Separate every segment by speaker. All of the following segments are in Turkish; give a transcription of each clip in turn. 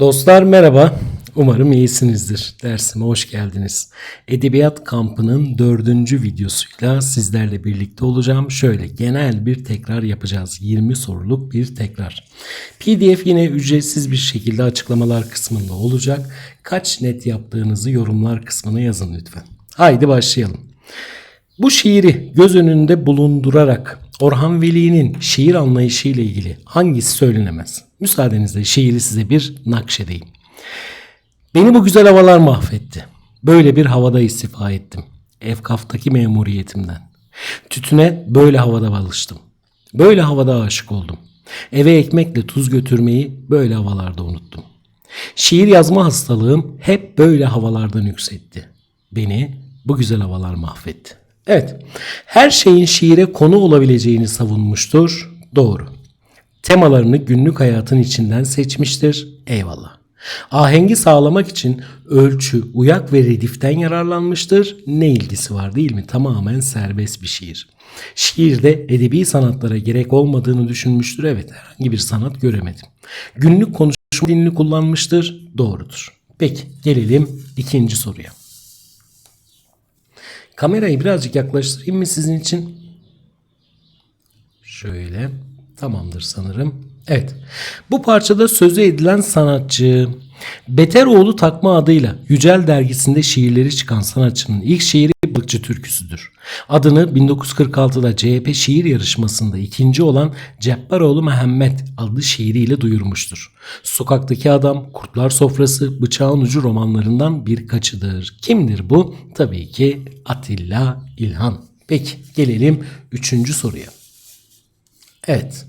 Speaker 1: Dostlar merhaba. Umarım iyisinizdir. Dersime hoş geldiniz. Edebiyat kampının dördüncü videosuyla sizlerle birlikte olacağım. Şöyle genel bir tekrar yapacağız. 20 soruluk bir tekrar. PDF yine ücretsiz bir şekilde açıklamalar kısmında olacak. Kaç net yaptığınızı yorumlar kısmına yazın lütfen. Haydi başlayalım. Bu şiiri göz önünde bulundurarak Orhan Veli'nin şiir anlayışı ile ilgili hangisi söylenemez? Müsaadenizle şiiri size bir nakşedeyim. Beni bu güzel havalar mahvetti. Böyle bir havada istifa ettim. Efkaftaki memuriyetimden. Tütüne böyle havada alıştım. Böyle havada aşık oldum. Eve ekmekle tuz götürmeyi böyle havalarda unuttum. Şiir yazma hastalığım hep böyle havalardan yükseltti. Beni bu güzel havalar mahvetti. Evet, her şeyin şiire konu olabileceğini savunmuştur. Doğru. Temalarını günlük hayatın içinden seçmiştir. Eyvallah. Ahengi sağlamak için ölçü, uyak ve rediften yararlanmıştır. Ne ilgisi var değil mi? Tamamen serbest bir şiir. Şiirde edebi sanatlara gerek olmadığını düşünmüştür. Evet herhangi bir sanat göremedim. Günlük konuşma dilini kullanmıştır. Doğrudur. Peki gelelim ikinci soruya. Kamerayı birazcık yaklaştırayım mı sizin için? Şöyle. Tamamdır sanırım. Evet. Bu parçada sözü edilen sanatçı Beteroğlu takma adıyla Yücel dergisinde şiirleri çıkan sanatçının ilk şiiri Balıkçı Türküsüdür. Adını 1946'da CHP şiir yarışmasında ikinci olan Cebbaroğlu Mehmet adlı şiiriyle duyurmuştur. Sokaktaki Adam, Kurtlar Sofrası, Bıçağın Ucu romanlarından birkaçıdır. Kimdir bu? Tabii ki Atilla İlhan. Peki gelelim üçüncü soruya. Evet.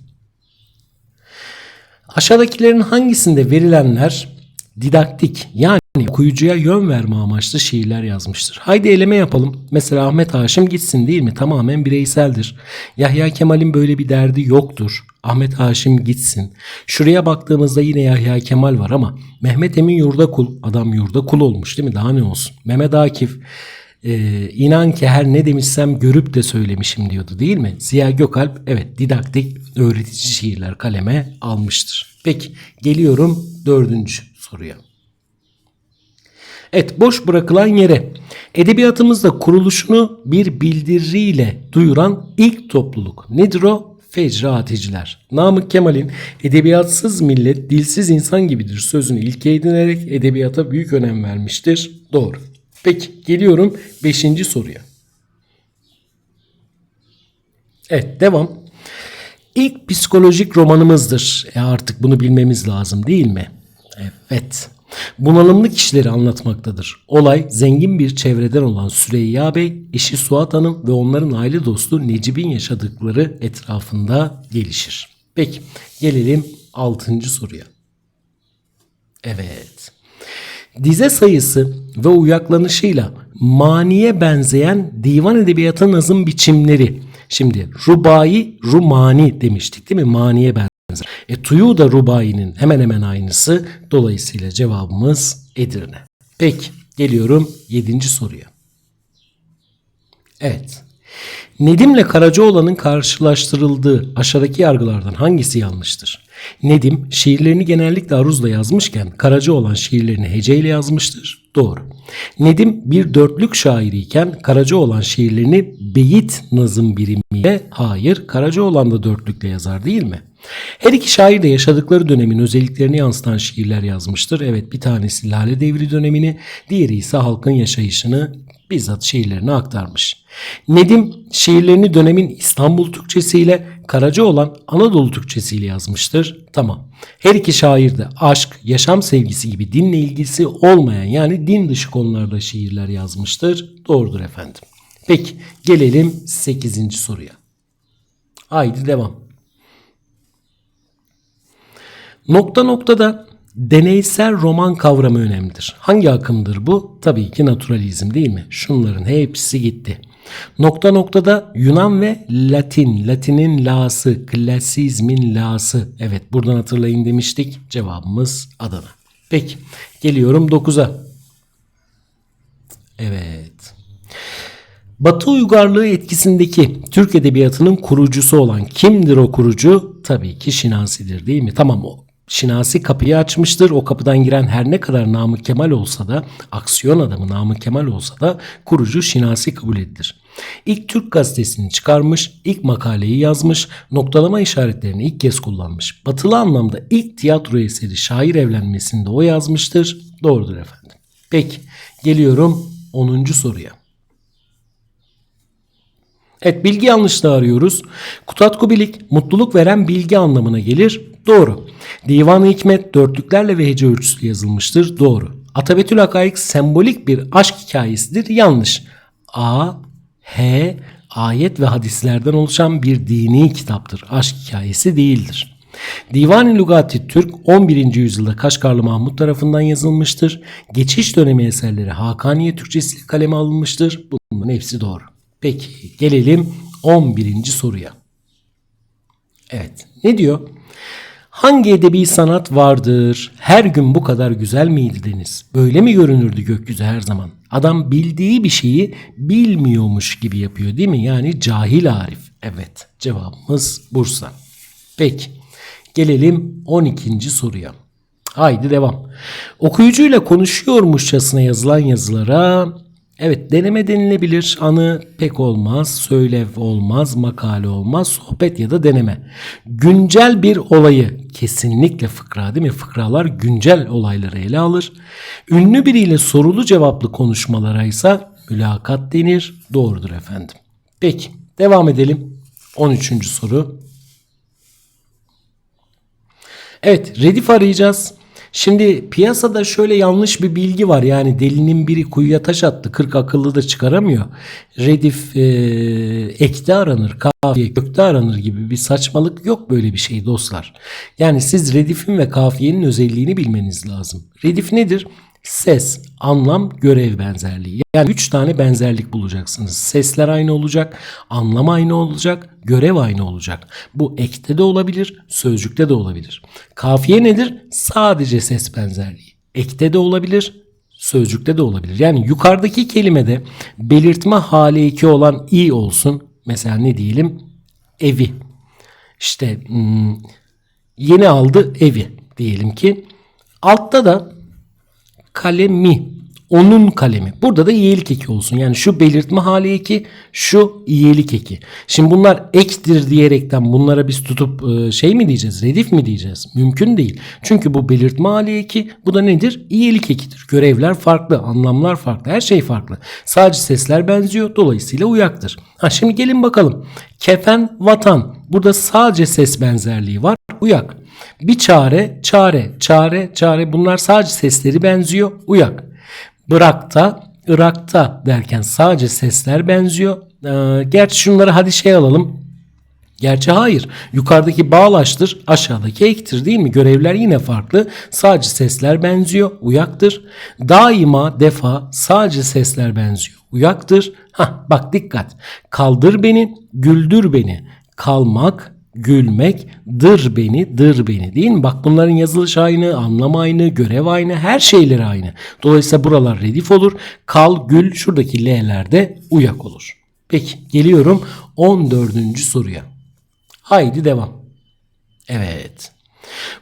Speaker 1: Aşağıdakilerin hangisinde verilenler didaktik yani okuyucuya yön verme amaçlı şiirler yazmıştır. Haydi eleme yapalım. Mesela Ahmet Haşim gitsin değil mi? Tamamen bireyseldir. Yahya Kemal'in böyle bir derdi yoktur. Ahmet Haşim gitsin. Şuraya baktığımızda yine Yahya Kemal var ama Mehmet Emin yurda kul. Adam yurda kul olmuş değil mi? Daha ne olsun? Mehmet Akif ee, inan ki her ne demişsem görüp de söylemişim diyordu değil mi? Ziya Gökalp evet didaktik öğretici şiirler kaleme almıştır. Peki geliyorum dördüncü soruya. Evet boş bırakılan yere edebiyatımızda kuruluşunu bir bildiriyle duyuran ilk topluluk nedir o? Fecraaticiler. Namık Kemal'in edebiyatsız millet dilsiz insan gibidir sözünü ilke edinerek edebiyata büyük önem vermiştir. Doğru. Peki geliyorum 5. soruya. Evet devam. İlk psikolojik romanımızdır. E artık bunu bilmemiz lazım değil mi? Evet. Bunalımlı kişileri anlatmaktadır. Olay zengin bir çevreden olan Süreyya Bey, eşi Suat Hanım ve onların aile dostu Necip'in yaşadıkları etrafında gelişir. Peki gelelim 6. soruya. Evet. Dize sayısı ve uyaklanışıyla maniye benzeyen divan edebiyatı nazım biçimleri. Şimdi rubai, rumani demiştik değil mi? Maniye benzer. E tuyu da rubainin hemen hemen aynısı. Dolayısıyla cevabımız Edirne. Peki geliyorum 7. soruya. Evet. Nedim'le Karacaoğlan'ın karşılaştırıldığı aşağıdaki yargılardan hangisi yanlıştır? Nedim şiirlerini genellikle aruzla yazmışken Karacaoğlan şiirlerini heceyle yazmıştır. Doğru. Nedim bir dörtlük şairiyken Karacaoğlan şiirlerini beyit nazım birimiyle hayır Karacaoğlan da dörtlükle yazar değil mi? Her iki şair de yaşadıkları dönemin özelliklerini yansıtan şiirler yazmıştır. Evet bir tanesi Lale Devri dönemini, diğeri ise halkın yaşayışını bizzat şiirlerine aktarmış. Nedim şiirlerini dönemin İstanbul Türkçesiyle Karaca olan Anadolu Türkçesiyle yazmıştır. Tamam. Her iki şair de aşk, yaşam sevgisi gibi dinle ilgisi olmayan yani din dışı konularda şiirler yazmıştır. Doğrudur efendim. Peki gelelim 8. soruya. Haydi devam. Nokta noktada deneysel roman kavramı önemlidir. Hangi akımdır bu? Tabii ki naturalizm değil mi? Şunların hepsi gitti. Nokta noktada Yunan ve Latin. Latin'in la'sı, klasizmin la'sı. Evet buradan hatırlayın demiştik. Cevabımız Adana. Peki geliyorum 9'a. Evet. Batı uygarlığı etkisindeki Türk edebiyatının kurucusu olan kimdir o kurucu? Tabii ki Şinasi'dir değil mi? Tamam o Şinasi kapıyı açmıştır. O kapıdan giren her ne kadar Namık Kemal olsa da, aksiyon adamı Namık Kemal olsa da kurucu Şinasi kabul edilir. İlk Türk gazetesini çıkarmış, ilk makaleyi yazmış, noktalama işaretlerini ilk kez kullanmış. Batılı anlamda ilk tiyatro eseri şair evlenmesinde o yazmıştır. Doğrudur efendim. Peki geliyorum 10. soruya. Evet bilgi yanlışlığı arıyoruz. Kutatku bilik mutluluk veren bilgi anlamına gelir. Doğru. Divan-ı Hikmet dörtlüklerle ve hece ölçüsü yazılmıştır. Doğru. Atabetül Hakaik sembolik bir aşk hikayesidir. Yanlış. A, H, ayet ve hadislerden oluşan bir dini kitaptır. Aşk hikayesi değildir. Divan-ı Lugati Türk 11. yüzyılda Kaşgarlı Mahmut tarafından yazılmıştır. Geçiş dönemi eserleri Hakaniye Türkçesiyle kaleme alınmıştır. Bunların hepsi doğru. Peki gelelim 11. soruya. Evet ne diyor? Hangi edebi sanat vardır? Her gün bu kadar güzel miydi deniz? Böyle mi görünürdü gökyüzü her zaman? Adam bildiği bir şeyi bilmiyormuş gibi yapıyor değil mi? Yani cahil Arif. Evet cevabımız Bursa. Peki gelelim 12. soruya. Haydi devam. Okuyucuyla konuşuyormuşçasına yazılan yazılara Evet deneme denilebilir. Anı pek olmaz, söylev olmaz, makale olmaz, sohbet ya da deneme. Güncel bir olayı kesinlikle fıkra değil mi? Fıkralar güncel olayları ele alır. Ünlü biriyle sorulu cevaplı konuşmalara ise mülakat denir. Doğrudur efendim. Peki devam edelim. 13. soru. Evet redif arayacağız. Şimdi piyasada şöyle yanlış bir bilgi var. Yani delinin biri kuyuya taş attı. 40 akıllı da çıkaramıyor. Redif e, ekte aranır, kafiye gökte aranır gibi bir saçmalık yok böyle bir şey dostlar. Yani siz redifin ve kafiyenin özelliğini bilmeniz lazım. Redif nedir? Ses, anlam, görev benzerliği. Yani 3 tane benzerlik bulacaksınız. Sesler aynı olacak, anlam aynı olacak, görev aynı olacak. Bu ekte de olabilir, sözcükte de olabilir. Kafiye nedir? Sadece ses benzerliği. Ekte de olabilir, sözcükte de olabilir. Yani yukarıdaki kelimede belirtme hali eki olan i olsun. Mesela ne diyelim? Evi. İşte hmm, yeni aldı evi diyelim ki. Altta da kalemi. Onun kalemi. Burada da iyilik eki olsun. Yani şu belirtme hali eki, şu iyilik eki. Şimdi bunlar ektir diyerekten bunlara biz tutup e, şey mi diyeceğiz? Redif mi diyeceğiz? Mümkün değil. Çünkü bu belirtme hali eki, bu da nedir? İyilik ekidir. Görevler farklı, anlamlar farklı, her şey farklı. Sadece sesler benziyor. Dolayısıyla uyaktır. Ha şimdi gelin bakalım. Kefen, vatan. Burada sadece ses benzerliği var. Uyak. Bir çare, çare, çare, çare bunlar sadece sesleri benziyor. Uyak. Bırakta, Irak'ta derken sadece sesler benziyor. Ee, gerçi şunları hadi şey alalım. Gerçi hayır. Yukarıdaki bağlaştır, aşağıdaki ektir değil mi? Görevler yine farklı. Sadece sesler benziyor. Uyaktır. Daima, defa sadece sesler benziyor. Uyaktır. Hah bak dikkat. Kaldır beni, güldür beni. Kalmak, gülmek, dır beni, dır beni değil mi? Bak bunların yazılış aynı, anlam aynı, görev aynı, her şeyleri aynı. Dolayısıyla buralar redif olur. Kal, gül, şuradaki L'lerde uyak olur. Peki geliyorum 14. soruya. Haydi devam. Evet.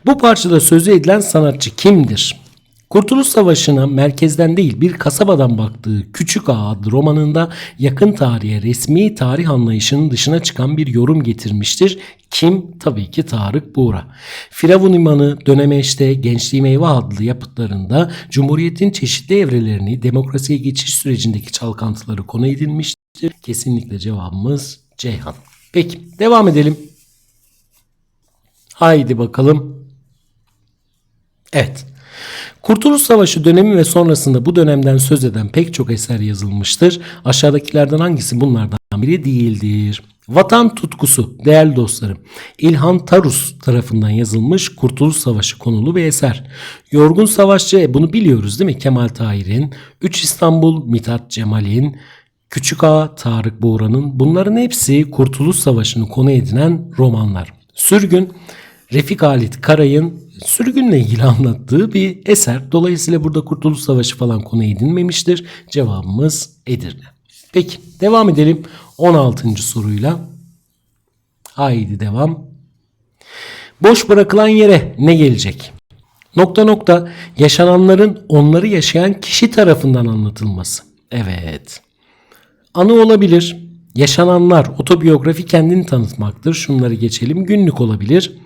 Speaker 1: Bu parçada sözü edilen sanatçı kimdir? Kurtuluş Savaşı'na merkezden değil bir kasabadan baktığı Küçük Ağa romanında yakın tarihe resmi tarih anlayışının dışına çıkan bir yorum getirmiştir. Kim? Tabii ki Tarık Buğra. Firavun İmanı, Dönemeç'te, Gençliğim Eyvah adlı yapıtlarında Cumhuriyet'in çeşitli evrelerini demokrasiye geçiş sürecindeki çalkantıları konu edilmiştir. Kesinlikle cevabımız Ceyhan. Peki devam edelim. Haydi bakalım. Evet. Kurtuluş Savaşı dönemi ve sonrasında bu dönemden söz eden pek çok eser yazılmıştır. Aşağıdakilerden hangisi bunlardan biri değildir? Vatan tutkusu değerli dostlarım. İlhan Tarus tarafından yazılmış Kurtuluş Savaşı konulu bir eser. Yorgun Savaşçı e, bunu biliyoruz değil mi? Kemal Tahir'in, 3 İstanbul Mithat Cemal'in, Küçük Ağa Tarık Buğra'nın bunların hepsi Kurtuluş Savaşı'nı konu edinen romanlar. Sürgün Refik Halit Karay'ın sürgünle ilgili anlattığı bir eser. Dolayısıyla burada Kurtuluş Savaşı falan konu edinmemiştir. Cevabımız Edirne. Peki devam edelim 16. soruyla. Haydi devam. Boş bırakılan yere ne gelecek? Nokta nokta yaşananların onları yaşayan kişi tarafından anlatılması. Evet. Anı olabilir. Yaşananlar, otobiyografi kendini tanıtmaktır. Şunları geçelim. Günlük olabilir.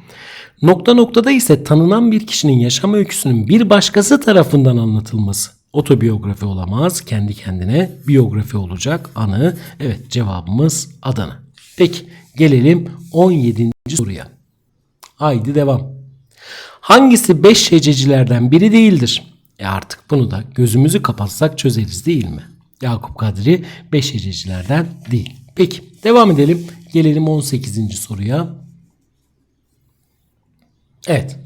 Speaker 1: Nokta noktada ise tanınan bir kişinin yaşam öyküsünün bir başkası tarafından anlatılması. Otobiyografi olamaz. Kendi kendine biyografi olacak. Anı. Evet cevabımız Adana. Peki gelelim 17. soruya. Haydi devam. Hangisi beş hececilerden biri değildir? E artık bunu da gözümüzü kapatsak çözeriz değil mi? Yakup Kadri beş hececilerden değil. Peki devam edelim. Gelelim 18. soruya. Evet.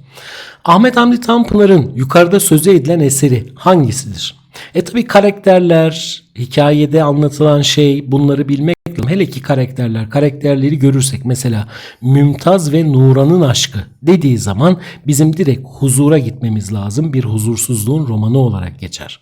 Speaker 1: Ahmet Hamdi Tanpınar'ın yukarıda sözü edilen eseri hangisidir? E tabi karakterler, hikayede anlatılan şey bunları bilmek. Hele ki karakterler, karakterleri görürsek mesela Mümtaz ve Nuran'ın aşkı dediği zaman bizim direkt huzura gitmemiz lazım. Bir huzursuzluğun romanı olarak geçer.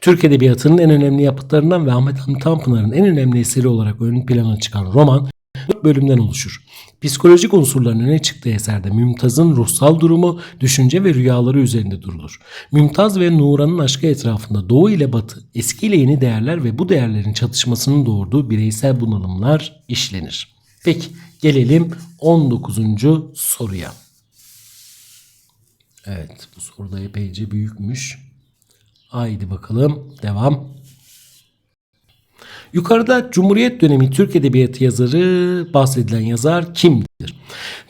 Speaker 1: Türk Edebiyatı'nın en önemli yapıtlarından ve Ahmet Hamdi Tanpınar'ın en önemli eseri olarak ön plana çıkan roman 4 bölümden oluşur. Psikolojik unsurların öne çıktığı eserde Mümtaz'ın ruhsal durumu, düşünce ve rüyaları üzerinde durulur. Mümtaz ve Nuran'ın aşkı etrafında Doğu ile Batı, eski ile yeni değerler ve bu değerlerin çatışmasının doğurduğu bireysel bunalımlar işlenir. Peki gelelim 19. soruya. Evet bu soruda epeyce büyükmüş. Haydi bakalım devam. Yukarıda Cumhuriyet dönemi Türk Edebiyatı yazarı bahsedilen yazar kimdir?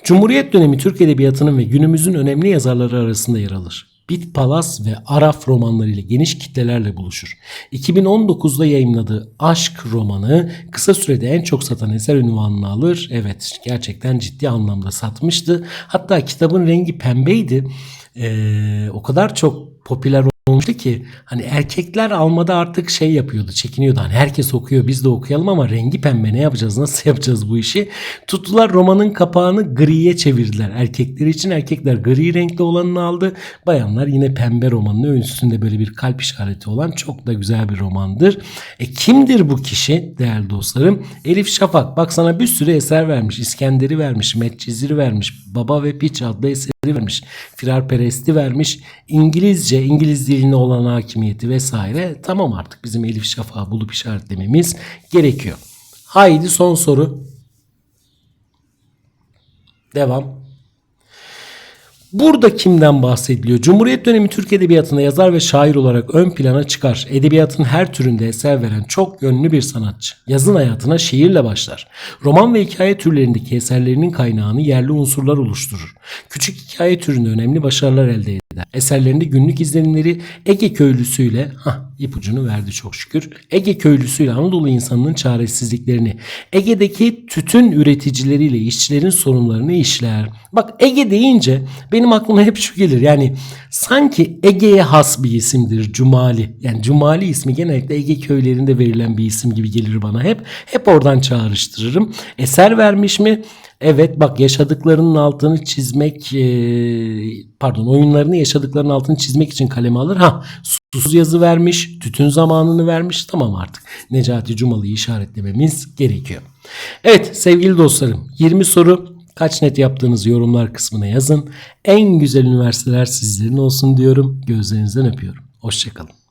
Speaker 1: Cumhuriyet dönemi Türk Edebiyatı'nın ve günümüzün önemli yazarları arasında yer alır. Bit Palas ve Araf romanlarıyla geniş kitlelerle buluşur. 2019'da yayımladığı Aşk romanı kısa sürede en çok satan eser ünvanını alır. Evet gerçekten ciddi anlamda satmıştı. Hatta kitabın rengi pembeydi. Ee, o kadar çok popüler olmuştu ki hani erkekler almada artık şey yapıyordu çekiniyordu. Hani herkes okuyor biz de okuyalım ama rengi pembe ne yapacağız nasıl yapacağız bu işi? Tuttular romanın kapağını griye çevirdiler. Erkekler için erkekler gri renkli olanını aldı. Bayanlar yine pembe romanını üstünde böyle bir kalp işareti olan çok da güzel bir romandır. E kimdir bu kişi değerli dostlarım? Elif Şafak. Bak sana bir sürü eser vermiş İskender'i vermiş Medcezir'i vermiş Baba ve Piç adlı eseri vermiş Firar Perest'i vermiş İngilizce İngiliz diline olan hakimiyeti vesaire tamam artık bizim Elif Şafak'ı bulup işaretlememiz gerekiyor. Haydi son soru. Devam. Burada kimden bahsediliyor? Cumhuriyet dönemi Türk Edebiyatı'nda yazar ve şair olarak ön plana çıkar. Edebiyatın her türünde eser veren çok yönlü bir sanatçı. Yazın hayatına şiirle başlar. Roman ve hikaye türlerindeki eserlerinin kaynağını yerli unsurlar oluşturur. Küçük hikaye türünde önemli başarılar elde eder. Eserlerinde günlük izlenimleri Ege köylüsüyle, ha ipucunu verdi çok şükür. Ege köylüsüyle Anadolu insanının çaresizliklerini, Ege'deki tütün üreticileriyle işçilerin sorunlarını işler. Bak Ege deyince benim aklıma hep şu gelir. Yani sanki Ege'ye has bir isimdir Cumali. Yani Cumali ismi genellikle Ege köylerinde verilen bir isim gibi gelir bana hep. Hep oradan çağrıştırırım. Eser vermiş mi? Evet bak yaşadıklarının altını çizmek e, pardon oyunlarını yaşadıklarının altını çizmek için kaleme alır. Ha susuz yazı vermiş, tütün zamanını vermiş. Tamam artık Necati Cumalı'yı işaretlememiz gerekiyor. Evet sevgili dostlarım 20 soru Kaç net yaptığınız yorumlar kısmına yazın. En güzel üniversiteler sizlerin olsun diyorum. Gözlerinizden öpüyorum. Hoşçakalın.